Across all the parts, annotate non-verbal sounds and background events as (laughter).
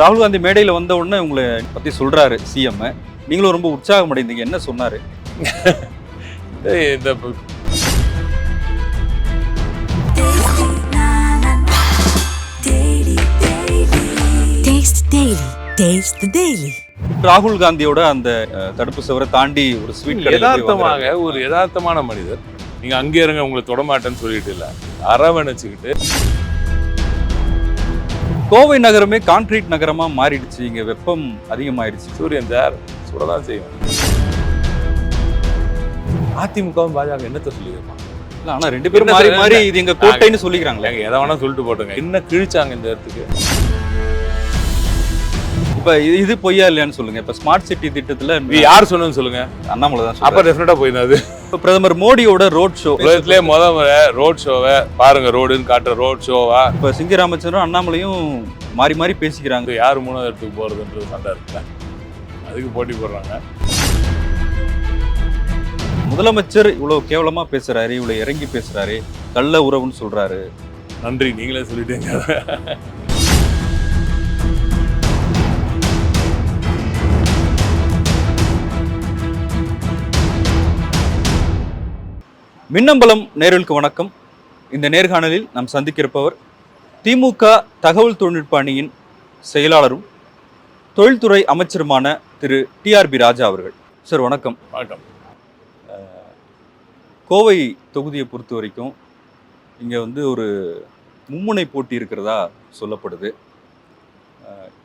ராகுல் காந்தி மேடையில் வந்த உடனே உங்களை பற்றி சொல்கிறாரு சிஎம் நீங்களும் ரொம்ப உற்சாகம் அடைந்தீங்க. என்ன சொன்னார்? இந்த. ராகுல் காந்தியோட அந்த தடுப்பு சுவரை தாண்டி ஒரு ஸ்வீட் யதார்த்தமாக ஒரு யதார்த்தமான மனிதர். நீங்க அங்கே இருங்க உங்களை தொடமாட்டேன்னு சொல்லிட்டு இல்ல. அரவணைச்சுக்கிட்டு. கோவை நகரமே கான்கிரீட் நகரமா மாறிடுச்சு. இங்க வெப்பம் அதிகமாயிடுச்சு. சூரியன் சார் சுடதான் செய்யும். அதிமுகவும் பாஜக என்னத்த சொல்லியிருப்பாங்க? இல்ல, ஆனா ரெண்டு பேரும் மாறி? மாறி இது எங்க கோட்டைன்னு சொல்லிக்கிறாங்களே. எதை வேணா சொல்லிட்டு போட்டுங்க என்ன கிழிச்சாங்க இந்த இடத்துக்கு? இப்ப இது- பொய்யா இல்லையான்னு சொல்லுங்க. இப்ப ஸ்மார்ட் சிட்டி திட்டத்துல இது யார் சொன்னதுன்னு சொல்லுங்க. அண்ணாமலை தான் அப்ப சொல்றாரு. டெஃபினட்டா போயிருந்தது இப்ப பிரதமர் மோடியோட ரோட் ஷோ உலகத்திலே முத ரோட் ஷோவை பாருங்க ரோடுன்னு காட்டுற ரோட் ஷோவா இப்ப சிங்கராமச்சந்திரன் அண்ணாமலையும் மாறி மாறி பேசிக்கிறாங்க. யார் மூணாவது இடத்துக்கு போறதுன்றது சண்டை இருக்குல்ல. அதுக்கு போட்டி போடுறாங்க. முதலமைச்சர் இவ்வளவு கேவலமா பேசுறாரு இவ்வளவு இறங்கி பேசுறாரு கள்ள உறவுன்னு சொல்றாரு. நன்றி நீங்களே சொல்லிட்டீங்க. மின்னம்பலம் நேர்களுக்கு வணக்கம். இந்த நேர்காணலில் நாம் சந்திக்கிருப்பவர் திமுக தகவல் தொழில்நுட்ப அணியின் செயலாளரும் தொழில்துறை அமைச்சருமான திரு டிஆர்பி ராஜா அவர்கள். சார் வணக்கம். வணக்கம். கோவை தொகுதியை பொறுத்த வரைக்கும் இங்கே வந்து ஒரு மும்முனை போட்டி இருக்கிறதா சொல்லப்படுது.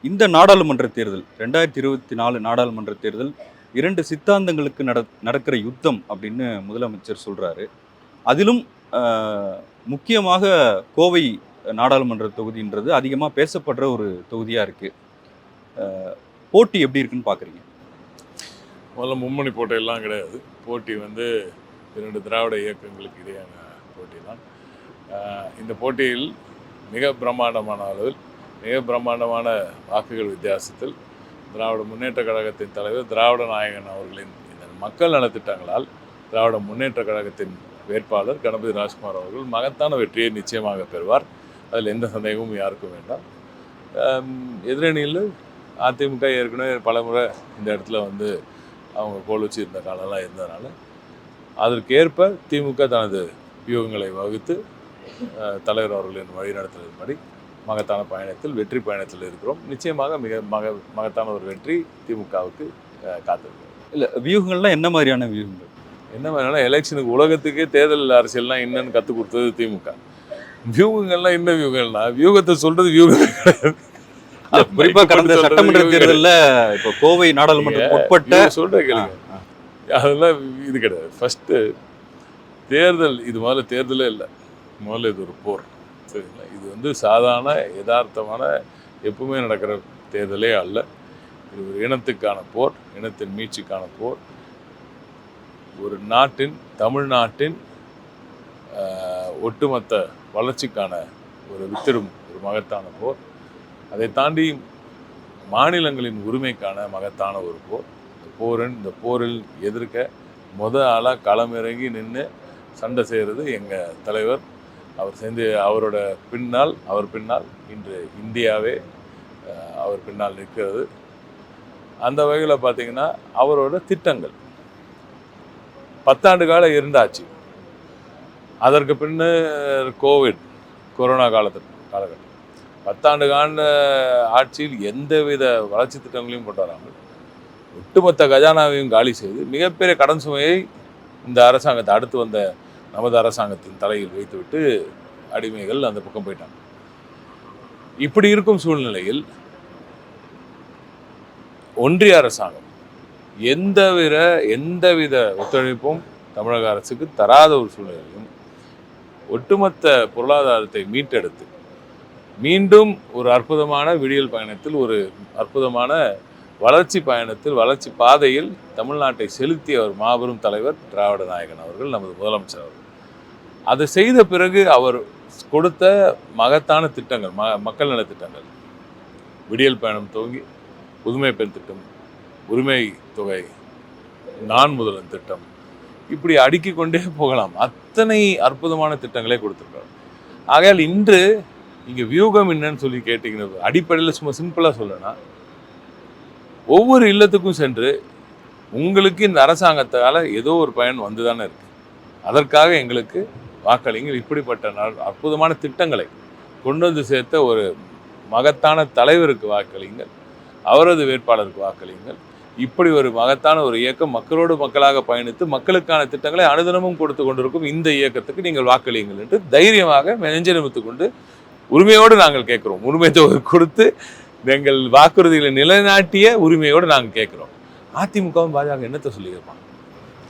இந்த நாடாளுமன்ற தேர்தல் ரெண்டாயிரத்தி இருபத்தி நாலு நாடாளுமன்ற தேர்தல் இரண்டு சித்தாந்தங்களுக்கு நட நடக்கிற யுத்தம் அப்படின்னு முதலமைச்சர் சொல்கிறாரு அதிலும் முக்கியமாக கோவை நாடாளுமன்ற தொகுதின்றது அதிகமாக பேசப்படுற ஒரு தொகுதியாக இருக்குது போட்டி எப்படி இருக்குன்னு பார்க்குறீங்க முதல்ல மும்மணி போட்டியெல்லாம் கிடையாது. போட்டி வந்து இரண்டு திராவிட இயக்கங்களுக்கு இடையான போட்டி தான் இந்த போட்டியில் மிக பிரம்மாண்டமான அளவில் மிக பிரம்மாண்டமான வாக்குகள் வித்தியாசத்தில் திராவிட முன்னேற்ற கழகத்தின் தலைவர் திராவிட நாயகன் அவர்களின் இந்த மக்கள் நலத்திட்டங்களால் திராவிட முன்னேற்ற கழகத்தின் வேட்பாளர் கணபதி ராஜ்குமார் அவர்கள் மகத்தான வெற்றியை நிச்சயமாக பெறுவார். அதில் எந்த சந்தேகமும் யாருக்கும் வேண்டாம். எதிரணியில் அதிமுக ஏற்கனவே பலமுறை இந்த இடத்துல வந்து அவங்க கோல் வச்சு இருந்த காலம்லாம் இருந்ததுனால அதற்கேற்ப திமுக தனது வியூகங்களை வகுத்து தலைவர் அவர்களின் வழிநடத்தலின்படி மகத்தான பயணத்தில் வெற்றி பயணத்தில் இருக்கிறோம். நிச்சயமாக மிக மக மகத்தான ஒரு வெற்றி திமுகவுக்கு அஹ், காத்திருக்கிறோம் இல்லை வியூகங்கள்லாம் என்ன மாதிரியான வியூகங்கள்? என்ன மாதிரினா எலெக்ஷனுக்கு உலகத்துக்கே தேர்தல் அரசியல்லாம் என்னன்னு கற்றுக் கொடுத்தது திமுக. வியூகங்கள்லாம் என்ன வியூகங்கள்னா வியூகத்தை சொல்றது வியூகம். குறிப்பா கடந்த சட்டமன்ற தேர்தல்ல இப்ப கோவை நாடாளுமன்றம் உட்பட்ட சொல்ற கேளுங்க. அதெல்லாம் இது கிடையாது. ஃபஸ்ட்டு தேர்தல் இது முதல்ல தேர்தலே இல்லை. முதல்ல இது ஒரு போர். சரிங்களா இது வந்து சாதாரண யதார்த்தமான எப்பவுமே நடக்கிற தேர்தலே அல்ல. இது ஒரு இனத்துக்கான போர் இனத்தின் மீட்சிக்கான போர். ஒரு நாட்டின் தமிழ்நாட்டின் ஒட்டுமொத்த வளர்ச்சிக்கான ஒரு வித்திடும் ஒரு மகத்தான போர். அதை தாண்டி மாநிலங்களின் உரிமைக்கான மகத்தான ஒரு போர். இந்த போரின் இந்த போரில் எதிர்க்க முத ஆளாக களமிறங்கி நின்று சண்டை செய்கிறது எங்கள் தலைவர் அவர் சேர்ந்து அவரோட பின்னால் அவர் பின்னால் இன்று இந்தியாவே அவர் பின்னால் நிற்கிறது. அந்த வகையில் பார்த்தீங்கன்னா அவரோட திட்டங்கள். பத்தாண்டு கால இருந்தாச்சு அதற்கு பின்னு கோவிட் கொரோனா காலத்து காலகட்டம். பத்தாண்டு கால ஆட்சியில் எந்தவித வளர்ச்சி திட்டங்களையும் கொண்டு வராமல் ஒட்டுமொத்த கஜானாவையும் காலி செய்து மிகப்பெரிய கடன் சுமையை இந்த அரசாங்கத்தை அடுத்து வந்த நமது அரசாங்கத்தின் தலையில் வைத்துவிட்டு அடிமைகள் அந்த பக்கம் போயிட்டாங்க. இப்படி இருக்கும் சூழ்நிலையில் ஒன்றிய அரசாங்கம் எந்தவித எந்தவித ஒத்துழைப்பும் தமிழக அரசுக்கு தராத ஒரு சூழ்நிலையிலும் ஒட்டுமொத்த பொருளாதாரத்தை மீட்டெடுத்து மீண்டும் ஒரு அற்புதமான விடியல் பயணத்தில் ஒரு அற்புதமான வளர்ச்சி பயணத்தில் வளர்ச்சி பாதையில் தமிழ்நாட்டை செலுத்திய ஒரு மாபெரும் தலைவர் திராவிட நாயகன் அவர்கள் நமது முதலமைச்சர் அவர்கள். அதை செய்த பிறகு அவர் கொடுத்த மகத்தான திட்டங்கள் ம மக்கள் நல திட்டங்கள். விடியல் பயணம் துவங்கி புதுமை பெண் திட்டம் உரிமை தொகை நான் முதலன் திட்டம் இப்படி அடுக்கி கொண்டே போகலாம். அத்தனை அற்புதமான திட்டங்களே கொடுத்துருக்கார் ஆகையால் இன்று இங்கே வியூகம் என்னன்னு சொல்லி கேட்டிங்கன்னா அடிப்படையில் சும்மா சிம்பிளாக சொல்லனா ஒவ்வொரு இல்லத்துக்கும் சென்று உங்களுக்கு இந்த அரசாங்கத்தால ஏதோ ஒரு பயன் வந்துதானே இருக்கு. அதற்காக எங்களுக்கு வாக்களிங்கள். இப்படிப்பட்ட நாள் அற்புதமான திட்டங்களை கொண்டு வந்து சேர்த்த ஒரு மகத்தான தலைவருக்கு வாக்களிங்கள். அவரது வேட்பாளருக்கு வாக்களிங்கள். இப்படி ஒரு மகத்தான ஒரு இயக்கம் மக்களோடு மக்களாக பயணித்து மக்களுக்கான திட்டங்களை அனுதினமும் கொடுத்து கொண்டிருக்கும் இந்த இயக்கத்துக்கு நீங்கள் வாக்களியுங்கள் என்று தைரியமாக நெஞ்ச நிமித்து கொண்டு உரிமையோடு நாங்கள் கேட்குறோம். உரிமை தொகை கொடுத்து எங்கள் வாக்குறுதிகளை நிலைநாட்டிய உரிமையோடு நாங்கள் கேட்குறோம். அதிமுகவும் பாஜக என்னத்தை சொல்லியிருப்பாங்க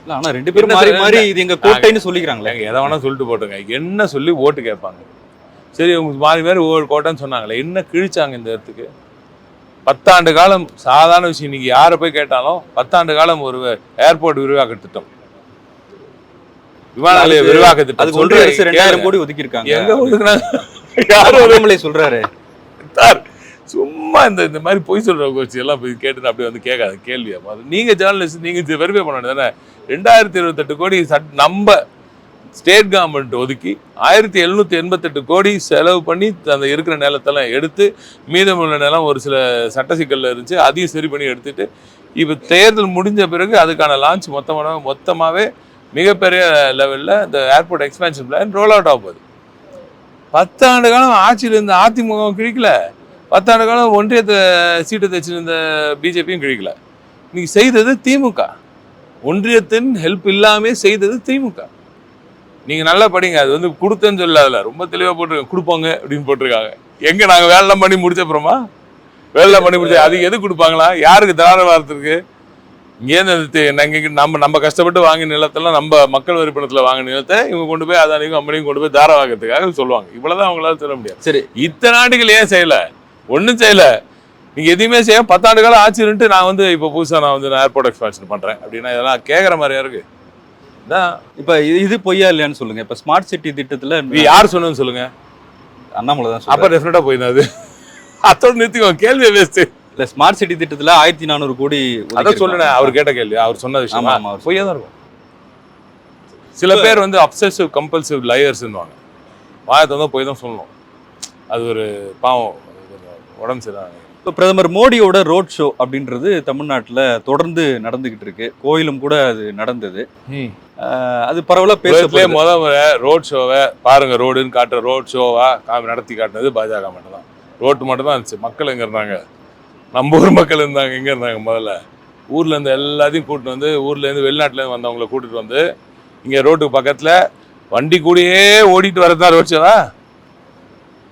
இல்ல ஆனா ரெண்டு பேரும் மாறி மாறி இது எங்க கோட்டைன்னு சொல்லிக்கிறாங்களே. எதை வேணா சொல்லிட்டு போட்டுங்க. என்ன சொல்லி ஓட்டு கேட்பாங்க? சரி உங்க மாறி மாறி ஒவ்வொரு கோட்டைன்னு சொன்னாங்களே என்ன கிழிச்சாங்க இந்த இடத்துக்கு? பத்தாண்டு காலம் சாதாரண விஷயம். நீங்க யாரை போய் கேட்டாலும் பத்தாண்டு காலம் ஒரு ஏர்போர்ட் விரிவாக்க திட்டம் விமான நிலைய விரிவாக்க திட்டம் சொல்றேன், ரெண்டாயிரம். கோடி ஒதுக்கி இருக்காங்க எங்க ஒதுக்குனாங்க யாரும் அண்ணாமலை சொல்றாரு? சார் சும்மா இந்த இந்த மாதிரி பொய் சொல்ற கோச்சி எல்லாம் போய் கேட்டு அப்படியே வந்து கேட்காது கேள்வியா? நீங்க ஜேர்னலிஸ்ட் நீங்க வெரிஃபை பண்ண வேண்டியது தானே? ரெண்டாயிரத்தி இருபத்தெட்டு கோடி சட் நம்ம ஸ்டேட் கவர்மெண்ட் ஒதுக்கி ஆயிரத்தி எழுநூற்றி எண்பத்தெட்டு கோடி செலவு பண்ணி அந்த இருக்கிற நிலத்தெல்லாம் எடுத்து மீதமுள்ள நிலம் ஒரு சில சட்ட சிக்கலில் இருந்துச்சு அதையும் சரி பண்ணி எடுத்துட்டு இப்போ தேர்தல் முடிஞ்ச பிறகு அதுக்கான லான்ச் மொத்தமாக மொத்தமாகவே மிகப்பெரிய லெவலில் இந்த airport expansion plan roll out ஆகுது பத்தாண்டு காலம் ஆட்சியில் இருந்த அதிமுக கிழிக்கல. பத்தாண்டு காலம் ஒன்றியத்தை சீட்டை தைச்சிருந்த பிஜேபியும் கிழிக்கல. இன்னைக்கு செய்தது திமுக. ஒன்றியத்தின் ஹெல்ப் இல்லாமே செய்தது திமுக. நீங்க நல்லா படிங்க அது வந்து கொடுத்தேன்னு சொல்லாதுல ரொம்ப தெளிவா போட்டிருக்காங்க. கொடுப்பாங்க அப்படின்னு போட்டிருக்காங்க. எங்க நாங்க வேலைலாம் பண்ணி முடிச்ச அப்புறமா? வேலை பண்ணி முடிச்ச அது எது கொடுப்பாங்களா? யாருக்கு தார வாரத்துக்கு இங்கேருந்து அது தெ- நாங்க இங்க நம்ம நம்ம கஷ்டப்பட்டு வாங்கின நிலத்தெல்லாம் நம்ம மக்கள் வரி பணத்துல வாங்கின நிலத்தை இவங்க கொண்டு போய் அதானிக்கும் கம்பெனியும் கொண்டு போய் தார வாங்கிறதுக்காக சொல்லுவாங்க. இவ்வளவுதான் அவங்களால சொல்ல முடியாது. சரி. இத்தனை ஆண்டுகள் ஏன் செய்யல? ஒண்ணும் செய்யல. நீங்க எதுவுமே செய்ய பத்தாண்டு காலம் ஆச்சுன்ட்டு நான் வந்து இப்போ புதுசா நான் வந்து ஏர்போர்ட் எக்ஸ்பான்ஷன் பண்றேன் அப்படின்னா இதெல்லாம் கேட்குற மாதிரியா இருக்கு? இதான். இப்ப இது- இது பொய்யா இல்லையான்னு சொல்லுங்க. இப்ப ஸ்மார்ட் சிட்டி திட்டத்துல இது யார் சொன்னதுன்னு சொல்லுங்க? அண்ணாமலை தான் அப்ப சொல்றாரு. டெஃபினட்டா போயிருந்தா அது. அதோட நிறுத்திக்கோ கேள்வியை வேஸ்ட் இல்ல ஸ்மார்ட் சிட்டி திட்டத்துல ஆயிரத்தி நானூறு கோடி ஒதுக்கியிருக்காங்க. சொல்லுனேன் அவர் கேட்ட கேள்வி அவர் சொன்ன விஷயம்? ஆமா, ஆமா, அவர் பொய்யா தான் இருக்கும். சில பேர் வந்து அப்சசிவ் கம்பல்சிவ் லயர்ஸ்ன்னுவாங்க வாயத்தை தான் போய் தான் சொல்லணும். அது ஒரு பாவம். அது உடம்பு சரியான இப்ப பிரதமர் மோடியோட ரோட் ஷோ அப்படின்றது தமிழ்நாட்டுல தொடர்ந்து நடந்துகிட்டு இருக்கு. கோயிலும் கூட அது நடந்தது. அது பரவலா உலகத்திலே பேச முத முறை ரோட் ஷோவை பாருங்க ரோடுன்னு காட்டுற ரோட் ஷோவா காமி நடத்தி காட்டினது பாஜக மட்டும் தான் ரோட்டு மட்டும் தான் இருந்துச்சு. மக்கள் எங்க இருந்தாங்க? நம்ம ஊர் மக்கள் இருந்தாங்க எங்க இருந்தாங்க முதல்ல. ஊர்ல இருந்து எல்லாத்தையும் கூட்டிட்டு வந்து ஊர்ல இருந்து வெளிநாட்டுல இருந்து வந்தவங்களை கூட்டிட்டு வந்து இங்க ரோட்டுக்கு பக்கத்துல வண்டி கூடயே ஓடிட்டு வரதான் ரோட் ஷோவா?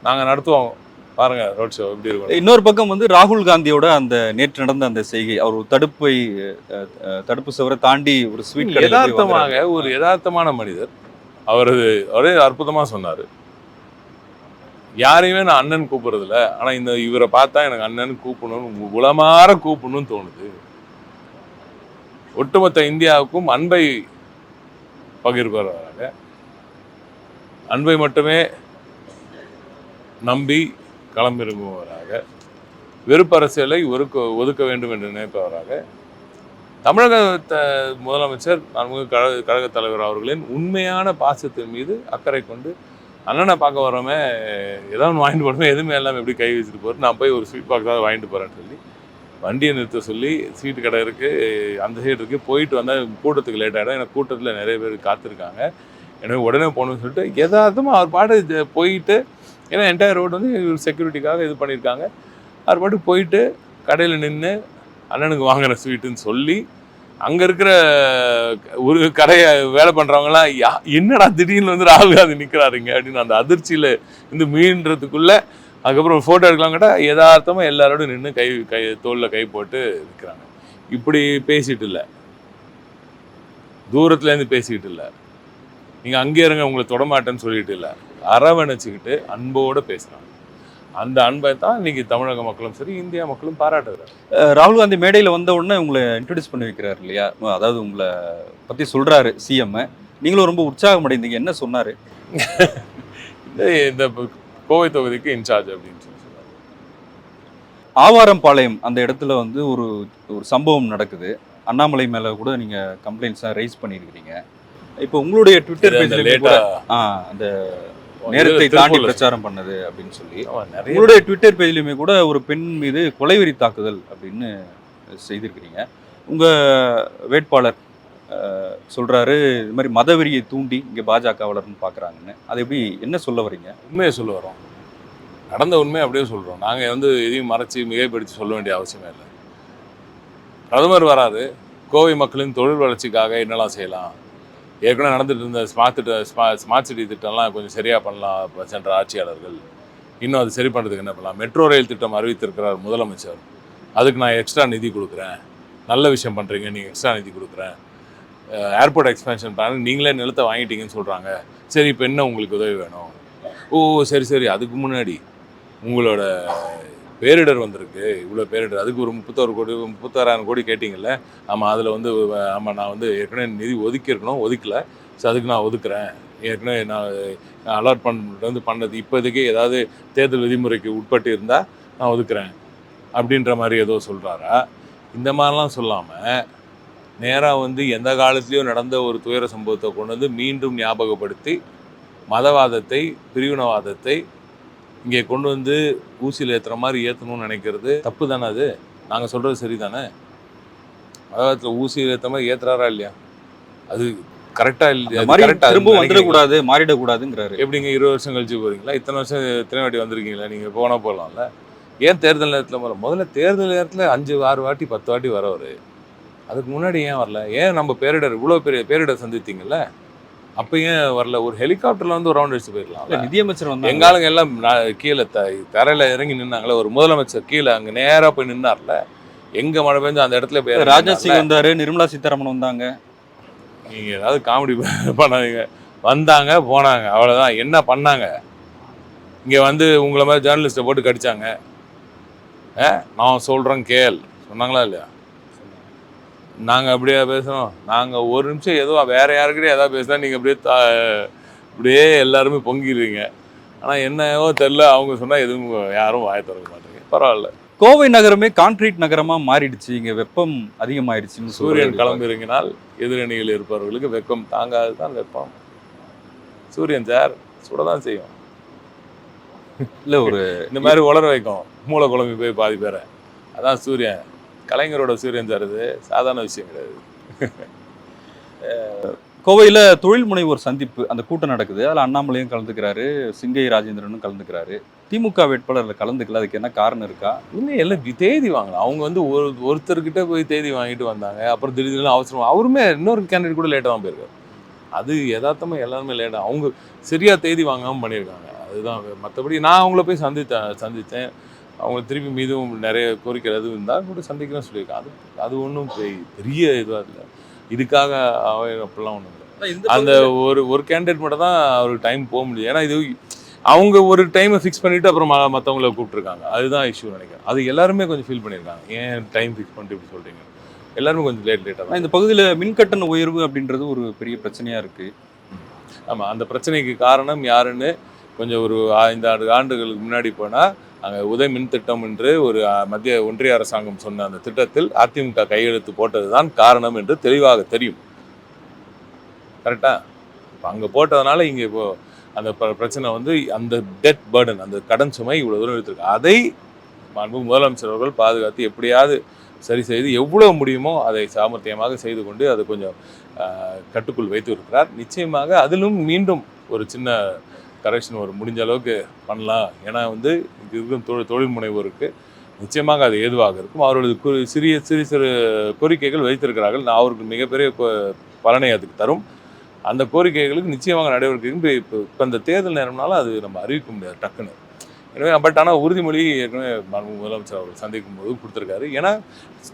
நாங்க நடத்துவோம். பாருங்க ரோட் ஷோ எப்படி இருக்கும். இன்னொரு பக்கம் வந்து ராகுல் காந்தியோட அந்த நேற்று நடந்த அந்த செய்கை. அவர் தடுப்பை தடுப்பு சுவரை தாண்டி ஒரு ஸ்வீட் யதார்த்தமாக ஒரு யதார்த்தமான மனிதர். அவரது அவரே அற்புதமா சொன்னாரு. யாரையுமே நான் அண்ணன் கூப்பிடுறதில்ல. ஆனா இந்த இவரை பார்த்தா எனக்கு அண்ணன் கூப்பிடணும் உளமாற கூப்பிடணும்னு தோணுது. ஒட்டுமொத்த இந்தியாவுக்கும் அன்பை பகிர்பவராக. அன்பை மட்டுமே நம்பி களமிறங்குபவராக வெறுப்பரசியலை ஒதுக்க ஒதுக்க வேண்டும் என்று நினைப்பவராக தமிழக த- முதலமைச்சர் கழக கழகத் தலைவர் அவர்களின் உண்மையான பாசத்தின் மீது அக்கறை கொண்டு அண்ணனை பார்க்க வரோமே ஏதாவது வாங்கிட்டு போகிறோமே எதுவுமே எல்லாம் எப்படி கை வச்சுட்டு போறது? நான் போய் ஒரு ஸ்வீட் பாக்ஸ் தான் வாங்கிட்டு போகிறேன்னு சொல்லி வண்டியை நிறுத்த சொல்லி ஸ்வீட் கடை இருக்குது அந்த சைடு இருக்கு போயிட்டு வந்தால் கூட்டத்துக்கு லேட் ஆகிடும் எனக்கு கூட்டத்தில் நிறைய பேர் காத்திருக்காங்க. எனவே உடனே போகணும்னு சொல்லிட்டு எதார்த்தமாக அவர் பாட்டு போயிட்டு ஏன்னா என்டையர் ரோடு வந்து செக்யூரிட்டிக்காக இது பண்ணியிருக்காங்க. அவர் பாட்டு போயிட்டு கடையில் நின்று அண்ணனுக்கு வாங்கின ஸ்வீட்டுன்னு சொல்லி அங்கே இருக்கிற ஒரு கடையை வேலை பண்ணுறவங்களாம் யா என்னடா திடீர்னு வந்து ராகுல் காந்தி நிற்கிறாருங்க அப்படின்னு அந்த அதிர்ச்சியில் இருந்து மீன்றதுக்குள்ளே அதுக்கப்புறம் ஃபோட்டோ எடுக்கலாம் கேட்டால் யதார்த்தமாக எல்லாரோடும் நின்று கை கை தோளில் கை போட்டு நிற்கிறாங்க இப்படி பேசிகிட்டு இல்லை. தூரத்துலேருந்து பேசிக்கிட்டு இல்லை. நீங்கள் அங்கே இருங்க உங்களை தொடமாட்டேன்னு சொல்லிட்டு இல்லை. அரவணைச்சிக்கிட்டு அன்போடு பேசுகிறாங்க அந்த அன்பை தான் இன்னைக்கு தமிழக மக்களும் சரி இந்தியா மக்களும் பாராட்டுகிறாங்க. அஹ் ராகுல் காந்தி மேடையில வந்த உடனே உங்களை இன்ட்ரடியூஸ் பண்ணி வைக்கிறாரு இல்லையா? அதாவது உங்களை பத்தி சொல்றாரு சிஎம் நீங்களும் ரொம்ப உற்சாகம் அடைந்தீங்க. என்ன சொன்னாரு? (laughs) இந்த கோவை தொகுதிக்கு இன்சார்ஜ் அப்படின்னு சொல்லி சொன்னாங்க ஆவாரம்பாளையம் அந்த இடத்துல வந்து ஒரு ஒரு சம்பவம் நடக்குது. அண்ணாமலை மேல கூட நீங்க கம்ப்ளைண்ட்ஸ் ரைஸ் பண்ணியிருக்கிறீங்க. இப்போ உங்களுடைய ட்விட்டர் பேஜ்ல அந்த நேரத்தை தாண்டி பிரச்சாரம் பண்ணது அப்படின்னு சொல்லி உங்களுடைய ட்விட்டர் பேஜ்லயுமே கூட ஒரு பெண் மீது கொலைவெறி தாக்குதல் அப்படின்னு செய்திருக்கிறீங்க. உங்க வேட்பாளர் அஹ், சொல்றாரு இது மாதிரி மதவெறியை தூண்டி இங்க பாஜக வளர்னு பாக்குறாங்கன்னு. அது எப்படி என்ன சொல்ல வரீங்க உண்மையை சொல்ல வரோம் நடந்த உண்மையை அப்படியே சொல்கிறோம் நாங்கள் வந்து எதையும் மறைச்சி மிகைப்படுத்தி சொல்ல வேண்டிய அவசியமே இல்லை. பிரதமர் வராது. கோவை மக்களின் தொழில் வளர்ச்சிக்காக என்னெல்லாம் செய்யலாம்? ஏற்கனவே நடந்துட்டு இருந்த ஸ்மார்ட் திட்ட ஸ்மா ஸ்மார்ட் சிட்டி திட்டம்லாம் கொஞ்சம் சரியாக பண்ணலாம் சென்ற ஆட்சியாளர்கள். இன்னும் அது சரி பண்ணுறதுக்கு என்ன பண்ணலாம்? மெட்ரோ ரயில் திட்டம் அறிவித்திருக்கிறார் முதலமைச்சர். அதுக்கு நான் எக்ஸ்ட்ரா நிதி கொடுக்குறேன். நல்ல விஷயம் பண்ணுறீங்க நீங்கள் எக்ஸ்ட்ரா நிதி கொடுக்குறேன். ஏர்போர்ட் எக்ஸ்பென்ஷன் பிளான் நீங்களே நிலத்தை வாங்கிட்டீங்கன்னு சொல்கிறாங்க சரி இப்போ என்ன உங்களுக்கு உதவி வேணும்? ஓ சரி சரி. அதுக்கு முன்னாடி உங்களோட பேரிடர் வந்திருக்கு. இவ்வளோ பேரிடர். அதுக்கு ஒரு முப்பத்தோரு கோடி முப்பத்தாறாயிரம் கோடி கேட்டிங்கல்ல? ஆமாம் அதில் வந்து ஆமாம் நான் வந்து ஏற்கனவே நிதி ஒதுக்கியிருக்கணும் ஒதுக்கலை. ஸோ அதுக்கு நான் ஒதுக்குறேன். ஏற்கனவே நான் அலாட் பண்ணுறது வந்து பண்ணது. இப்போதைக்கு ஏதாவது தேர்தல் விதிமுறைக்கு உட்பட்டு இருந்தால் நான் ஒதுக்குறேன். அப்படின்ற மாதிரி ஏதோ சொல்கிறாரா இந்த மாதிரிலாம் சொல்லாமல் நேராக வந்து எந்த காலத்துலேயும் நடந்த ஒரு துயர சம்பவத்தை கொண்டு வந்து மீண்டும் ஞாபகப்படுத்தி மதவாதத்தை பிரிவினவாதத்தை இங்கே கொண்டு வந்து ஊசியில் ஏற்றுற மாதிரி ஏற்றணும்னு நினைக்கிறது தப்பு தானே அது? நாங்கள் சொல்கிறது சரி தானே மதவாதத்தில் ஊசியில் ஏற்ற மாதிரி ஏற்றுறாரா இல்லையா? அது கரெக்டாக மாதிரி கரெக்டாக திரும்ப வந்துடக்கூடாது மாறிடக்கூடாதுங்கிறாரு. எப்படிங்க இருபது வருஷம் கழிச்சு போகிறீங்களா இத்தனை வருஷம் இத்தனை வாட்டி வந்திருக்கீங்களா? நீங்கள் போனால் போகலாம்ல ஏன் தேர்தல் நேரத்தில் முதல்ல முதல்ல தேர்தல் நேரத்தில் அஞ்சு ஆறு வாட்டி பத்து வாட்டி வரவர். அதுக்கு முன்னாடி ஏன் வரல? ஏன் நம்ம பேரிடர் இவ்வளோ பெரிய பேரிடர் சந்தித்தீங்கல்ல? அப்போ ஏன் வரல. ஒரு ஹெலிகாப்டரில் வந்து ஒரு ரவுண்ட் அடிச்சு போயிடலாம் இல்ல நிதியமைச்சர் வந்து எங்க ஆளுங்க எல்லாம் கீழே த தரையில இறங்கி நின்னாங்களே ஒரு முதலமைச்சர் கீழே அங்க நேரா போய் நின்னார்ல. எங்க மழை பெஞ்சு அந்த இடத்துல போய் ராஜ்நாத் சிங். வந்தாரு நிர்மலா சீதாராமன் வந்தாங்க. நீங்க ஏதாவது காமெடி பண்ணாதீங்க. வந்தாங்க போனாங்க. அவ்வளவுதான். என்ன பண்ணாங்க? இங்க வந்து உங்களை மாதிரி ஜேர்னலிஸ்ட்டை போட்டு கடிச்சாங்க. ஆ, நான் சொல்றேன் கேள். சொன்னாங்களா இல்லையா? நாங்க அப்படியே பேசுறோம்? நாங்க ஒரு நிமிஷம் ஏதோ வேற யாருக்கிட்டே ஏதாவது பேசினா நீங்க அப்படியே தா- அப்படியே எல்லாருமே பொங்கிடுவீங்க ஆனா என்னவோ தெரில அவங்க சொன்னா எதுவும் யாரும் வாய திறக்க மாட்டீங்க. பரவாயில்ல. கோவை நகரமே கான்கிரீட் நகரமா மாறிடுச்சு. இங்க வெப்பம் அதிகமாயிருச்சுன்னு சூரியன் சொல்றாரு. கிளம்பி இறங்கினால் எதிரணியில் இருப்பவர்களுக்கு வெப்பம் தாங்காது தான் வெப்பம். சூரியன் சார் சுடதான் செய்யும். இல்ல ஒரு இந்த மாதிரி உலர வைக்கும். மூளை குழம்பி போய் பாதி பேரை. அதான் சூரியன். கலைஞரோட சூரியன் தருது சாதாரண விஷயம் கிடையாது. (laughs) கோவையில் தொழில் முனைவோர் சந்திப்பு அந்த கூட்டம் நடக்குது. அதில் அண்ணாமலையும் கலந்துக்கிறாரு சிங்கை ராஜேந்திரனும் கலந்துக்கிறாரு. திமுக வேட்பாளரில் கலந்துக்கல அதுக்கு என்ன காரணம் இருக்கா? இல்லை எல்லாம் தேதி வாங்கலாம். அவங்க வந்து ஒரு ஒருத்தர்கிட்ட போய் தேதி வாங்கிட்டு வந்தாங்க. அப்புறம் திடீர்னு அவசரம் அவருமே இன்னொரு கேண்டிடேட் கூட லேட்டாக தான் போயிருக்காரு. அது எதார்த்தமாக எல்லாருமே லேட்டாக அவங்க சரியாக தேதி வாங்காமல் பண்ணியிருக்காங்க. அதுதான் மற்றபடி நான் அவங்கள போய் சந்தித்தேன் சந்தித்தேன். அவங்க திருப்பி மீதும் நிறைய கோரிக்கை எதுவும் இருந்தால் கூட சந்திக்கிறேன்னு சொல்லியிருக்காங்க. அது அது ஒன்றும் பெரிய இதுவாக இல்லை. இதுக்காக அவன் அப்படிலாம் ஒன்றும் இல்லை. அந்த ஒரு ஒரு கேண்டிடேட் மட்டும் தான் அவருக்கு டைம் போக முடியும். ஏன்னா இது அவங்க ஒரு டைமை ஃபிக்ஸ் பண்ணிட்டு அப்புறம் ம- மத்தவங்கள கூப்பிட்டுருக்காங்க. அதுதான் இஷ்யூ நினைக்கிறேன். அது எல்லாருமே கொஞ்சம் ஃபீல் பண்ணியிருக்காங்க. ஏன் டைம் ஃபிக்ஸ் பண்ணிட்டு இப்படி சொல்றீங்க? எல்லாருமே கொஞ்சம் லேட் லேட்டாக இந்த பகுதியில மின்கட்டண உயர்வு அப்படின்றது ஒரு பெரிய பிரச்சனையா இருக்கு. ஆமாம் அந்த பிரச்சனைக்கு காரணம் யாருன்னு கொஞ்சம் ஒரு ஆண்டு ஆண்டுகளுக்கு முன்னாடி போனால் அங்கே உதய மின் திட்டம் என்று ஒரு மத்திய ஒன்றிய அரசாங்கம் சொன்ன அந்த திட்டத்தில் அதிமுக கையெழுத்து போட்டது தான் காரணம் என்று தெளிவாக தெரியும். கரெக்டா? இப்போ அங்கே போட்டதுனால இங்கே இப்போ அந்த பிரச்சனை வந்து அந்த டெட் பேர்டன் அந்த கடன் சுமை இவ்வளோ தூரம் எடுத்திருக்கு அதை மாண்பு முதலமைச்சர் அவர்கள் பாதுகாத்து எப்படியாவது சரி செய்து எவ்வளோ முடியுமோ அதை சாமர்த்தியமாக செய்து கொண்டு அதை கொஞ்சம் கட்டுக்குள் வைத்து இருக்கிறார் நிச்சயமாக அதிலும் மீண்டும் ஒரு சின்ன கரெக்ஷன் ஒரு முடிஞ்ச அளவுக்கு பண்ணலாம். ஏன்னா வந்து இங்க இருக்கும் தொழில் தொழில் முனைவோருக்கு நிச்சயமாக அது ஏதுவாக இருக்கும். அவர்களது கு- சிறிய சிறு சிறு கோரிக்கைகள் வைத்திருக்கிறார்கள். நான் அவருக்கு மிகப்பெரிய பலனை அதுக்கு தரும். அந்த கோரிக்கைகளுக்கு நிச்சயமாக நடவடிக்கை இப்போ இப்போ இந்த தேர்தல் நேரம்னால அது நம்ம அறிவிக்க முடியாது டக்குன்னு. எனவே பட் ஆனால் உறுதிமொழி ஏற்கனவே மாண்பு முதலமைச்சர் அவர்கள் சந்திக்கும் போது கொடுத்துருக்காரு. ஏன்னா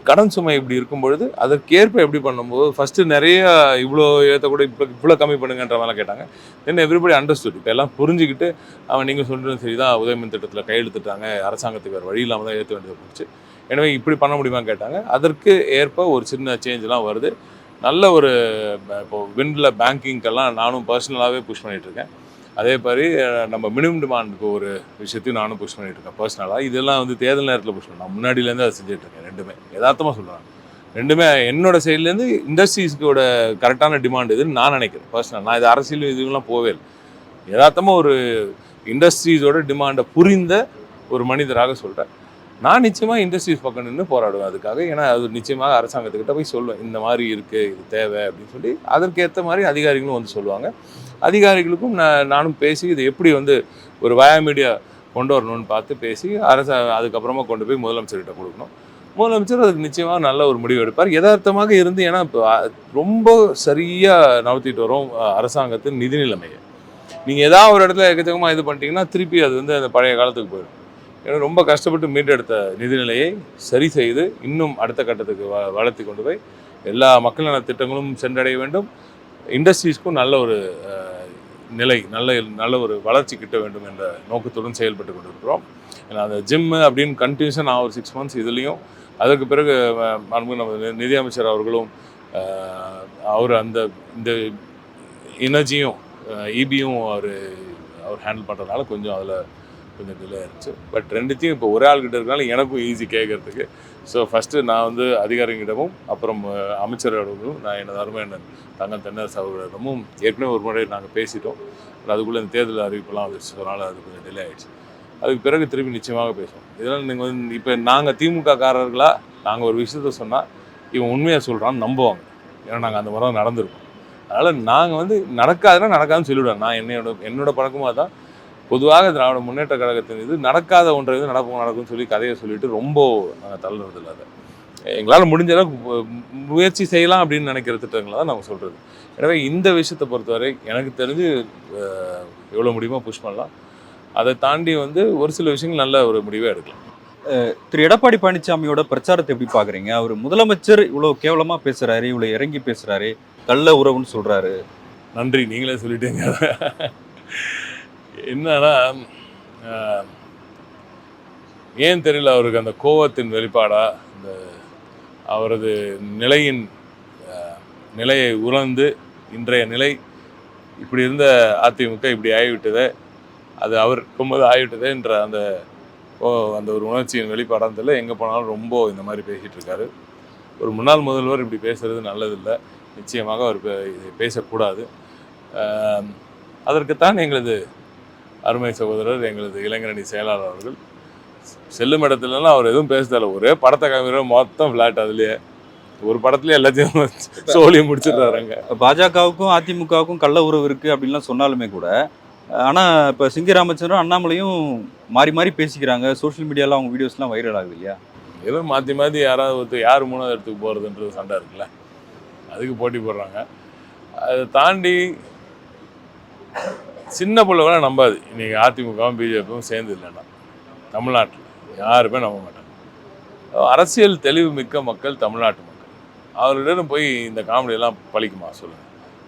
கடன் சுமை இப்படி இருக்கும் பொழுது அதற்கேற்ப எப்படி பண்ணும்போது ஃபஸ்ட்டு நிறைய இவ்வளோ ஏற்றக்கூட இப்போ இவ்வளோ கம்மி பண்ணுங்கன்ற மாதிரிலாம் கேட்டாங்க. தென் எவ்ரிபடி அண்டர்ஸ்டுட் இப்போ எல்லாம் புரிஞ்சுக்கிட்டு அவன் நீங்கள் சொல்கிறது சரி தான் உதயமின் திட்டத்தில் கையெழுத்துட்டாங்க அரசாங்கத்துக்கு வேறு வழி இல்லாமல் தான் ஏற்ற வேண்டியது போச்சு. எனவே இப்படி பண்ண முடியுமான்னு கேட்டாங்க. அதற்கு ஏற்ப ஒரு சின்ன சேஞ்செலாம் வருது. நல்ல ஒரு இப்போ விண்டில் பேங்கிங்க்கெல்லாம் நானும் பர்சனலாகவே புஷ் இருக்கேன். அதே மாதிரி நம்ம மினிமம் டிமாண்டுக்கு ஒரு விஷயத்தையும் நானும் புஷ் பண்ணிட்டு இருக்கேன். பர்சனலாக இதெல்லாம் வந்து தேர்தல் நேரத்தில் புஷ் பண்ணேன் நான் முன்னாடியிலேருந்து அதை செஞ்சுட்டு இருக்கேன் ரெண்டுமே. யதார்த்தமாக சொல்கிறேன் ரெண்டுமே என்னோட சைட்லேருந்து இண்டஸ்ட்ரீஸ்க்கோட கரெக்டான டிமாண்ட் இதுன்னு நான் நினைக்கிறேன். பர்சனல் நான் இது அரசியல் இதுலாம் போவே இல்லை. யதார்த்தமாக ஒரு இண்டஸ்ட்ரீஸோட டிமாண்டை புரிந்த ஒரு மனிதராக சொல்கிறேன் நான் நிச்சயமாக இண்டஸ்ட்ரீஸ் பக்கம் நின்று போராடுவேன் அதுக்காக. ஏன்னா அது நிச்சயமாக அரசாங்கத்துக்கிட்ட போய் சொல்லுவேன் இந்த மாதிரி இருக்குது இது தேவை அப்படின்னு சொல்லி. அதற்கேற்ற மாதிரி அதிகாரிகளும் வந்து சொல்லுவாங்க. அதிகாரிகளுக்கும் நான் நானும் பேசி இது எப்படி வந்து ஒரு வயா மீடியா கொண்டு வரணும்னு பார்த்து பேசி அரசு அதுக்கப்புறமா கொண்டு போய் முதலமைச்சர்கிட்ட கொடுக்கணும். முதலமைச்சர் அதுக்கு நிச்சயமாக நல்ல ஒரு முடிவு எடுப்பார். யதார்த்தமாக இருந்து ஏன்னா இப்போ ரொம்ப சரியாக நவுத்திட்டு வரும் அரசாங்கத்தின் நிதி நிலைமையை. நீங்கள் ஏதாவது ஒரு இடத்துல எக்கச்சக்கமாக இது பண்ணிட்டீங்கன்னா திருப்பி அது வந்து அந்த பழைய காலத்துக்கு போயிடும். ஏன்னா ரொம்ப கஷ்டப்பட்டு மீட்டெடுத்த நிதிநிலையை சரி செய்து இன்னும் அடுத்த கட்டத்துக்கு வ வளர்த்தி கொண்டு போய் எல்லா மக்கள் நல திட்டங்களும் சென்றடைய வேண்டும். இண்டஸ்ட்ரீஸ்க்கும் நல்ல ஒரு நிலை நல்ல நல்ல ஒரு வளர்ச்சி கிட்ட வேண்டும் என்ற நோக்கத்துடன் செயல்பட்டு கொண்டிருக்கிறோம். ஏன்னா அந்த ஜிம்மு அப்படின்னு கண்டினியூஷன் ஒரு சிக்ஸ் மந்த்ஸ் இதுலேயும் அதற்கு பிறகு அஹ், நம்ம நிதியமைச்சர் அவர்களும் அவர் அந்த இந்த எனர்ஜியும் இபியும் அவர் அவர் ஹேண்டில் பண்ணுறதுனால கொஞ்சம் அதில் கொஞ்சம் டிலே ஆயிடுச்சு பட் ரெண்டுத்தையும் இப்போ ஒரே ஆள்கிட்ட இருக்கனால எனக்கும் ஈஸி கேட்கறதுக்கு ஸோ ஃபஸ்ட்டு நான் வந்து அதிகாரிகளிடமும் அப்புறம் அமைச்சரோடவும் அமைச்சரிடமும் நான் எனது அருமை அண்ணன் தங்கம் தென்னரசு அவர்களிடமும் ஏற்கனவே ஒரு முறை நாங்கள் பேசிட்டோம். அதுக்குள்ளே இந்த தேர்தல் அறிவிப்பெல்லாம் வந்துச்சு அதனால் அது கொஞ்சம் டிலே ஆயிடுச்சு. அதுக்கு பிறகு திரும்பி நிச்சயமாக பேசுவோம். இதெல்லாம் நீங்கள் வந்து இப்போ நாங்கள் திமுக காரர்களாக நாங்கள் ஒரு விஷயத்த சொன்னால் இவன் உண்மையாக சொல்கிறான்னு நம்புவாங்க. ஏன்னா நாங்கள் அந்த முறை நடந்திருக்கோம். அதனால் நாங்கள் வந்து நடக்காதுன்னா நடக்காதுன்னு சொல்லிவிடுவேன் நான் என்னோட என்னோட பழக்கமாக தான் பொதுவாக திராவிட முன்னேற்ற கழகத்தின் இது நடக்காத ஒன்றை இது நடக்கும் நடக்கும்னு சொல்லி கதையை சொல்லிட்டு ரொம்ப நாங்கள் தள்ளுறது இல்லை அதை. எங்களால் முடிஞ்ச அளவுக்கு முயற்சி செய்யலாம் அப்படின்னு நினைக்கிற திட்டங்களை தான் நாங்கள் சொல்கிறது எனவே இந்த விஷயத்தை பொறுத்தவரை எனக்கு தெரிஞ்சு எவ்வளோ முடியுமோ புஷ் பண்ணலாம். அதை தாண்டி வந்து ஒரு சில விஷயங்கள் நல்ல ஒரு முடிவே எடுக்கலாம். திரு எடப்பாடி பழனிசாமியோட பிரச்சாரத்தை எப்படி பாக்குறீங்க? அவர் முதலமைச்சர் இவ்வளவு கேவலமா பேசுறாரு இவ்வளவு இறங்கி பேசுறாரு கள்ள உறவுன்னு சொல்றாரு. நன்றி நீங்களே சொல்லிட்டீங்க. என்னன்னா ஏன் தெரியல அவருக்கு அந்த கோவத்தின் வெளிப்பாடா? இந்த அவரது நிலையின் நிலையை உணர்ந்து இன்றைய நிலை இப்படி இருந்த அதிமுக இப்படி ஆகிவிட்டதே அது அவர் இருக்கும்போது ஆகிவிட்டதே என்ற அந்த ஓ அந்த ஒரு உணர்ச்சியின் வெளிப்பாடாக எங்கே போனாலும் ரொம்ப இந்த மாதிரி பேசிகிட்டு இருக்காரு. ஒரு முன்னாள் முதல்வர் இப்படி பேசுறது நல்லதில்லை. நிச்சயமாக அவர் பே- இதை பேசக்கூடாது. அதற்குத்தான் எங்களது அருமை சகோதரர் எங்களது இளைஞரணி செயலாளர் அவர்கள். செல்லும் இடத்துலலாம் அவர் எதுவும் பேசுறதில்ல ஒரே படத்தை காமிக்கிற மொத்தம் ஃப்ளாட் அதுலேயே. ஒரு படத்துலயே எல்லாத்தையும் (laughs) சோழியை முடிச்சிடுறாருங்க பாஜகவுக்கும் அதிமுகவுக்கும் கள்ள உறவு இருக்கு அப்படின்லாம் சொன்னாலுமே கூட ஆனா இப்ப சிங்கராமச்சந்திரன் அண்ணாமலையும் மாறி மாறி பேசிக்கிறாங்க. சோஷியல் மீடியால அவங்க வீடியோஸ்லாம் வைரல் ஆகுது இல்லையா? ஏதோ மாற்றி மாற்றி யாராவது ஒருத்தர் யார் மூணாவது இடத்துக்கு போகிறதுன்றது சண்டை இருக்குல்ல. அதுக்கு போட்டி போடுறாங்க. அதை தாண்டி சின்ன பிள்ளை நம்பாது. இன்றைக்கி அதிமுகவும் பிஜேபியும் சேர்ந்து இல்லைன்னா. தமிழ்நாட்டில். யாருமே நம்ப மாட்டாங்க. அரசியல் தெளிவு மிக்க மக்கள் தமிழ்நாட்டு மக்கள். அவர்களிடம் போய் இந்த காமெடியெல்லாம் பழிக்குமா? சொல்லுங்கள்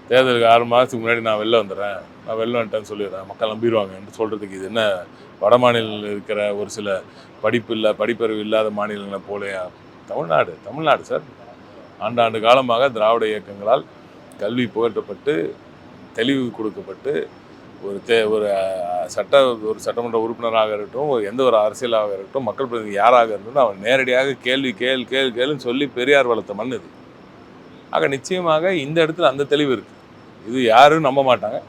தேர்தலுக்கு ஆறு மாதத்துக்கு முன்னாடி நான் வெளில வந்துடுறேன். நான் வெளில வந்துட்டேன்னு சொல்லிடுறேன். மக்கள் நம்பிடுவாங்கன்னு சொல்கிறதுக்கு இது என்ன வட மாநிலங்களில் இருக்கிற ஒரு சில படிப்பு இல்லை படிப்பறிவு இல்லாத மாநிலங்களை போலையா? தமிழ்நாடு தமிழ்நாடு சார். ஆண்டாண்டு காலமாக திராவிட இயக்கங்களால் கல்வி புகட்டப்பட்டு தெளிவு கொடுக்கப்பட்டு ஒரு தே ஒரு சட்ட ஒரு சட்டமன்ற உறுப்பினராக இருக்கட்டும் ஒரு எந்த ஒரு அரசியலாக இருக்கட்டும் மக்கள் பிரதிநிதி யாராக இருந்தாலும் அவன் நேரடியாக கேள்வி கேள் கேள் கேளுன்னு சொல்லி பெரியார் வளர்த்த மண் இது. ஆக நிச்சயமாக இந்த இடத்துல அந்த தெளிவு இருக்குது இது யாரும் நம்ப மாட்டாங்க.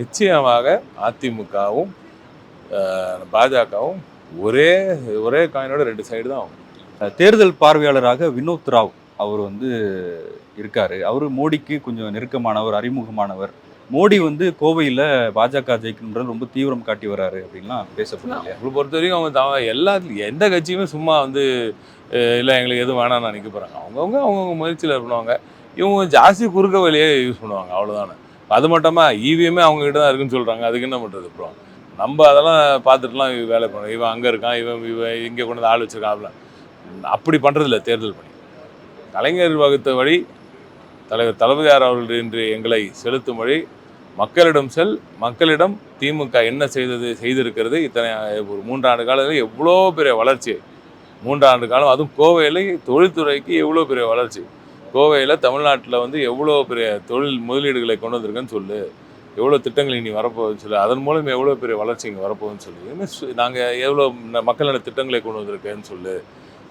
நிச்சயமாக அதிமுகவும் பாஜகவும் ஒரே ஒரே காயினோட ரெண்டு சைடு தான் ஆகும் தேர்தல் பார்வையாளராக வினோத் ராவ் அவர் வந்து இருக்காரு. அவர் மோடிக்கு கொஞ்சம் நெருக்கமானவர் அறிமுகமானவர். மோடி வந்து கோவையில் பாஜக ஜெயிக்கணுன்றது ரொம்ப தீவிரம் காட்டி வராரு அப்படின்லாம் பேசப்படுறாங்க அவங்களை பொறுத்த வரைக்கும் அவங்க தவ எல்லா எந்த கட்சியுமே சும்மா வந்து இல்லை எங்களுக்கு எதுவும் வேணாம்னு நினைக்க போகிறாங்க அவங்கவுங்க அவங்கவுங்க முயற்சியில் பண்ணுவாங்க இவங்க ஜாஸ்தி குறுக்க வழியே யூஸ் பண்ணுவாங்க அவ்வளோதானே அது மட்டுமா இவிஎம்மே அவங்க கிட்ட தான் இருக்குன்னு சொல்கிறாங்க அதுக்கு என்ன பண்ணுறது அப்புறம் நம்ம அதெல்லாம் பார்த்துட்டுலாம் இவன் வேலை பண்ணுவோம் இவன் அங்கே இருக்கான் இவன் இவன் இங்கே கொண்டு வந்து ஆள் வச்சிருக்கான் அப்படிலாம் அப்படி பண்ணுறதில்ல தேர்தல் பணி. கலைஞர் வகுத்த வழி தலைவர் தளபதியார் அவர்கள் இன்று எங்களை செலுத்தும் வழி மக்களிடம் செல் மக்களிடம் திமுக என்ன செய்தது செய்திருக்கிறது இத்தனை ஒரு மூன்றாண்டு காலத்தில் எவ்வளோ பெரிய வளர்ச்சி. மூன்றாண்டு காலம் அதுவும் கோவையில் தொழில்துறைக்கு எவ்வளோ பெரிய வளர்ச்சி. கோவையில் தமிழ்நாட்டில் வந்து எவ்வளோ பெரிய தொழில் முதலீடுகளை கொண்டு வந்திருக்குன்னு சொல்லு. எவ்வளோ திட்டங்கள் இனி வரப்போகுதுன்னு சொல்லு. அதன் மூலம் எவ்வளோ பெரிய வளர்ச்சி இங்கே வரப்போகுதுன்னு சொல்லி. நாங்கள் எவ்வளோ ந- மக்கள் நல திட்டங்களை கொண்டு வந்திருக்கேன்னு சொல்லு.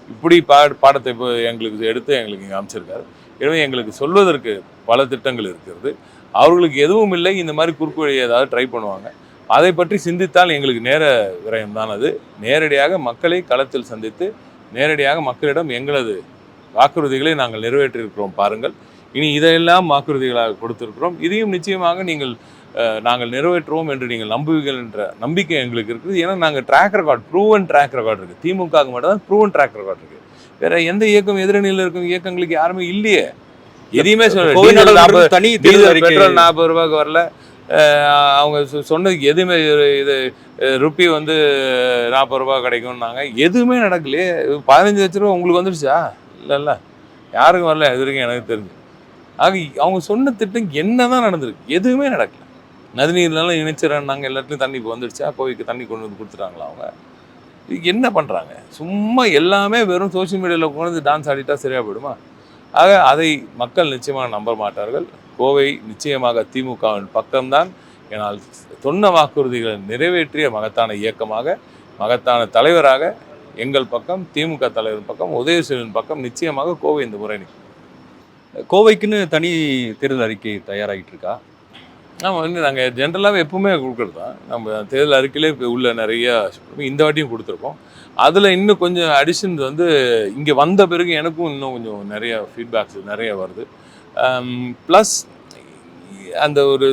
இப்படி பா பாடத்தை இப்போ எங்களுக்கு எடுத்து எங்களுக்கு இங்கே அமைச்சிருக்காரு எனவே எங்களுக்கு சொல்வதற்கு பல திட்டங்கள் இருக்கிறது. அவர்களுக்கு எதுவும் இல்லை. இந்த மாதிரி குறுக்கு வழி ஏதாவது ட்ரை பண்ணுவாங்க. அதை பற்றி சிந்தித்தால் எங்களுக்கு நேர விரயம் தான் அது. நேரடியாக மக்களை களத்தில் சந்தித்து நேரடியாக மக்களிடம் எங்களது வாக்குறுதிகளை நாங்கள் நிறைவேற்றியிருக்கிறோம் பாருங்கள். இனி இதையெல்லாம் வாக்குறுதிகளாக கொடுத்திருக்கிறோம். இதையும் நிச்சயமாக நீங்கள் நாங்கள் நிறைவேற்றுவோம் என்று நீங்கள் நம்புவீர்கள் என்ற நம்பிக்கை எங்களுக்கு இருக்குது. ஏன்னா நாங்கள் track record proven track record இருக்குது திமுக மட்டும் தான் ப்ரூவன் ட்ராக் ரெக்கார்ட் இருக்குது வேறு எந்த இயக்கம் எதிரணியில் இருக்கும் இயக்கங்களுக்கு யாருமே இல்லையே. எதையுமே கோவை சொல்ல நாடாளுமன்றம் தனி பெட்ரோல் நாற்பது ரூபாய்க்கு வரல. அவங்க சொன்னதுக்கு எதுவுமே இது- ருப்பி வந்து நாற்பது ரூபாய் கிடைக்கும்னாங்க. எதுவுமே நடக்கலையே. பதினஞ்சு லட்ச ரூபா உங்களுக்கு வந்துடுச்சா இல்லை இல்லை. யாருக்கும் வரல. இது வரைக்கும் எனக்கு தெரிஞ்சு. ஆக அவங்க சொன்ன திட்டம் என்னதான் நடந்திருக்கு? எதுவுமே நடக்கல. நதிநீர்னால இணைச்சிடறாங்க எல்லாத்துலையும் தண்ணி இப்போ வந்துடுச்சா கோவிலுக்கு தண்ணி கொண்டு வந்து கொடுத்துட்டாங்களா அவங்க? இதுக்கு என்ன பண்ணுறாங்க சும்மா எல்லாமே வெறும் சோஷியல் மீடியாவில் கொண்டு வந்து டான்ஸ் ஆடிட்டா சரியா போயிடுமா? ஆக அதை மக்கள் நிச்சயமாக நம்ப மாட்டார்கள். கோவை நிச்சயமாக திமுகவின் பக்கம்தான். ஏனால் சொன்ன வாக்குறுதிகளை நிறைவேற்றிய மகத்தான இயக்கமாக மகத்தான தலைவராக எங்கள் பக்கம் திமுக தலைவர் பக்கம் உதயசூரியன் பக்கம் நிச்சயமாக கோவை இந்த முறை கோவைக்குன்னு தனி தேர்தல் அறிக்கை தயாராகிட்டு இருக்கா ஆமாம் வந்து நாங்கள் ஜென்ரலாகவே எப்பவுமே கொடுக்குறது தான் நம்ம தேர்தல் அறிக்கையிலே இப்போ உள்ள நிறைய இந்த வாட்டியும் கொடுத்துருக்கோம். அதில் இன்னும் கொஞ்சம் அடிஷன் வந்து இங்கே வந்த பிறகு எனக்கும் இன்னும் கொஞ்சம் நிறைய ஃபீட்பேக்ஸ் நிறைய வருது. ப்ளஸ் அந்த ஒரு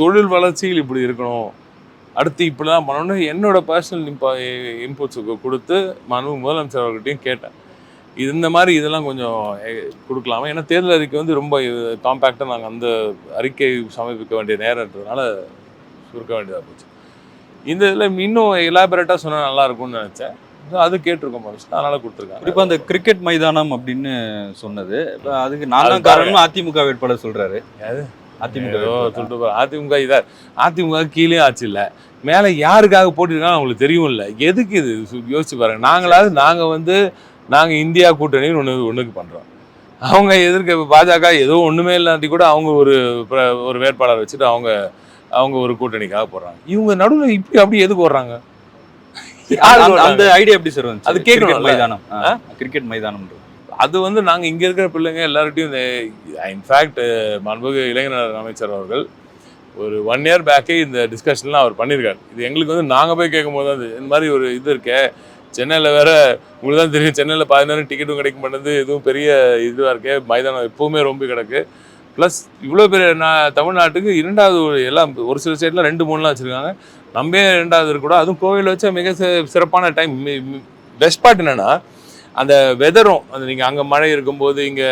தொழில் வளர்ச்சியில் இப்படி இருக்கணும். அடுத்து இப்படிலாம் பண்ணணும் என்னோட பர்சனல் இம்பா இன்புட்ஸுக்கு கொடுத்து மனு முதலமைச்சர் அவர்கிட்டையும் கேட்டேன். இது இந்த மாதிரி இதெல்லாம் கொஞ்சம் கொடுக்கலாமா? ஏன்னா தேர்தல் அறிக்கை வந்து ரொம்ப காம்பேக்டாக நாங்கள் அந்த அறிக்கை சமர்ப்பிக்க வேண்டிய நேரன்றதுனால சுருக்க வேண்டியதாக போச்சு. இந்த இதில் இன்னும் எலாபரேட்டாக சொன்னால் நல்லா இருக்கும்னு நினச்சேன். அது கேட்டிருக்கோம் மனுஷன். அதனால கொடுத்துருக்காங்க. குறிப்பா அந்த கிரிக்கெட் மைதானம் அப்படின்னு சொன்னது. இப்ப அதுக்கு அது காரணம் அதிமுக வேட்பாளர் சொல்றாரு. யாரு? அதிமுக. சொல்லிட்டு. அதிமுக இதா. அதிமுக கீழே ஆச்சு இல்லை. மேலே யாருக்காக போட்டிருக்காங்க அவங்களுக்கு தெரியும் இல்லை. எதுக்கு இது? யோசிச்சு பாருங்க. நாங்களாவது நாங்கள் வந்து நாங்கள் இந்தியா கூட்டணின்னு ஒன்று ஒன்றுக்கு பண்ணுறோம் அவங்க எதிர்க்க இப்ப பாஜக ஏதோ ஒன்றுமே இல்லாட்டி கூட அவங்க ஒரு ஒரு வேட்பாளர் வச்சுட்டு அவங்க அவங்க ஒரு கூட்டணிக்காக போடுறாங்க இவங்க நடுவில் இப்படி அப்படி எதுக்கு யாரு அந்த- ஐடியா எப்படி சார் வந்து அது கேட்கணும்ல. மைதானம். கிரிக்கெட் மைதானம் அது வந்து நாங்கள் இங்கே இருக்கிற பிள்ளைங்க எல்லார்கிட்டையும் இன்ஃபேக்ட் மாண்புமிகு இளைஞர் அமைச்சர் அவர்கள் ஒரு ஒன் இயர் பேக்கே இந்த டிஸ்கஷன்லாம் அவர் பண்ணியிருக்காரு இது எங்களுக்கு வந்து நாங்கள் போய் கேட்கும்போது தான் இந்த மாதிரி ஒரு இது இருக்கே. சென்னையில் வேற உங்களுக்கு தான் தெரியும் சென்னையில் பாதி நேரம் டிக்கெட்டும் கிடைக்க மாட்டேங்குது எதுவும் பெரிய இதுவாக இருக்கே. மைதானம் எப்பவுமே ரொம்ப கிடக்கு. ப்ளஸ் இவ்வளோ பெரிய நான் தமிழ்நாட்டுக்கு இரண்டாவது எல்லாம் ஒரு சில ஸ்டேட்டில் ரெண்டு மூணுலாம் வச்சுருக்காங்க. நம்ம ரெண்டாவது இருக்கக்கூடாது அதுவும் கோவில் வச்சா மிக சிறப்பான டைம் பெஸ்ட் பார்ட் என்னென்னா அந்த வெதரும் அந்த நீங்கள் அங்கே மழை இருக்கும்போது இங்கே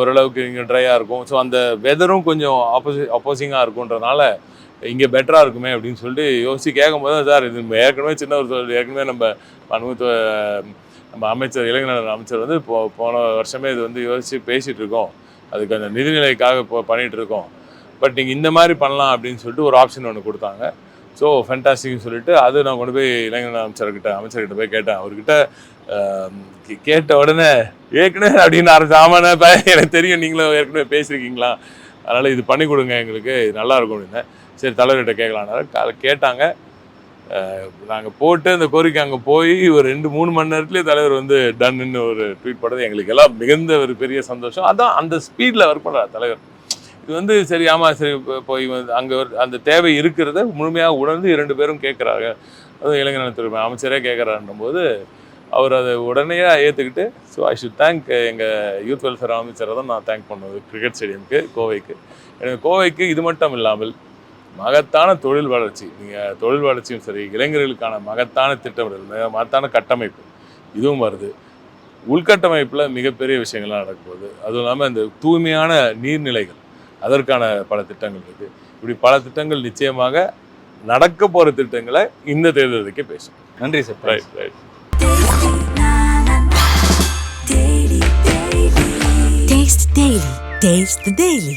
ஓரளவுக்கு இங்கே ட்ரையாக இருக்கும். ஸோ அந்த வெதரும் கொஞ்சம் ஆப்போசி அப்போசிங்காக இருக்குன்றனால இங்கே பெட்டராக இருக்குமே அப்படின்னு சொல்லிட்டு யோசிச்சு கேட்கும்போது சார் இது ஏற்கனவே சின்ன ஒரு ஏற்கனவே நம்ம பன்முக நம்ம அமைச்சர் இளைஞர் அமைச்சர் வந்து போ போன வருஷமே இது வந்து யோசித்து பேசிகிட்டு இருக்கோம். அதுக்கு அந்த நிதிநிலைக்காக இப்போ பண்ணிகிட்டு இருக்கோம் பட் நீங்கள் இந்த மாதிரி பண்ணலாம் அப்படின்னு சொல்லிட்டு ஒரு ஆப்ஷன் ஒன்று கொடுத்தாங்க. ஸோ ஃபென்டாஸ்டிக்னு சொல்லிட்டு அது நான் கொண்டு போய் இளைஞர் அமைச்சர்கிட்ட அமைச்சர்கிட்ட போய் கேட்டேன். அவர்கிட்ட கேட்ட உடனே ஏற்கனவே அப்படின்னு ஆரம்பிச்சு ஆமாண்ணே எனக்கு தெரியும். நீங்களும் ஏற்கனவே பேசியிருக்கீங்களா? அதனால் இது பண்ணி கொடுங்க எங்களுக்கு இது நல்லா இருக்கும் சரி தலைவர்கிட்ட கேட்கலான்னாரு காலை கேட்டாங்க. நாங்கள் போட்டு அந்த கோரிக்கை அங்கே போய் ஒரு ரெண்டு மூணு மணி நேரத்துலேயே தலைவர் வந்து டன்னு ஒரு ட்வீட் பண்ணது எங்களுக்கு எல்லாம் மிகுந்த ஒரு பெரிய சந்தோஷம். அதான் அந்த ஸ்பீடில் ஒர்க் பண்ணுறார் தலைவர். இது வந்து சரி ஆமாம் சரி இப்போ போய் வந்து அங்கே அந்த தேவை இருக்கிறத முழுமையாக உணர்ந்து இரண்டு பேரும் கேட்குறாங்க. அதுவும் இளைஞர் துறை அமைச்சரே கேட்குறாருன்னும் போது அவர் அதை உடனே ஏற்றுக்கிட்டு ஸோ ஐ ஷுட் தேங்க் எங்கள் யூத் வெல்ஃபேர் அமைச்சரை தான் நான் தேங்க் பண்ணுவது கிரிக்கெட் ஸ்டேடியமுக்கு கோவைக்கு. எனக்கு கோவைக்கு இது மட்டும் இல்லாமல் மகத்தான தொழில் வளர்ச்சி. நீங்கள் தொழில் வளர்ச்சியும் சரி இளைஞர்களுக்கான மகத்தான திட்டமிடல் மிக மகத்தான கட்டமைப்பு. இதுவும் வருது. உள்கட்டமைப்பில் மிகப்பெரிய விஷயங்கள்லாம் நடக்கும்போது அதுவும் இல்லாமல் இந்த தூய்மையான நீர்நிலைகள் அதற்கான பல திட்டங்கள் இருக்குது இப்படி பல திட்டங்கள் நிச்சயமாக நடக்க போகிற திட்டங்களை இந்த தேர்தலுக்கு பேசும் நன்றி sir. Right right Taste Daily. Taste the Daily.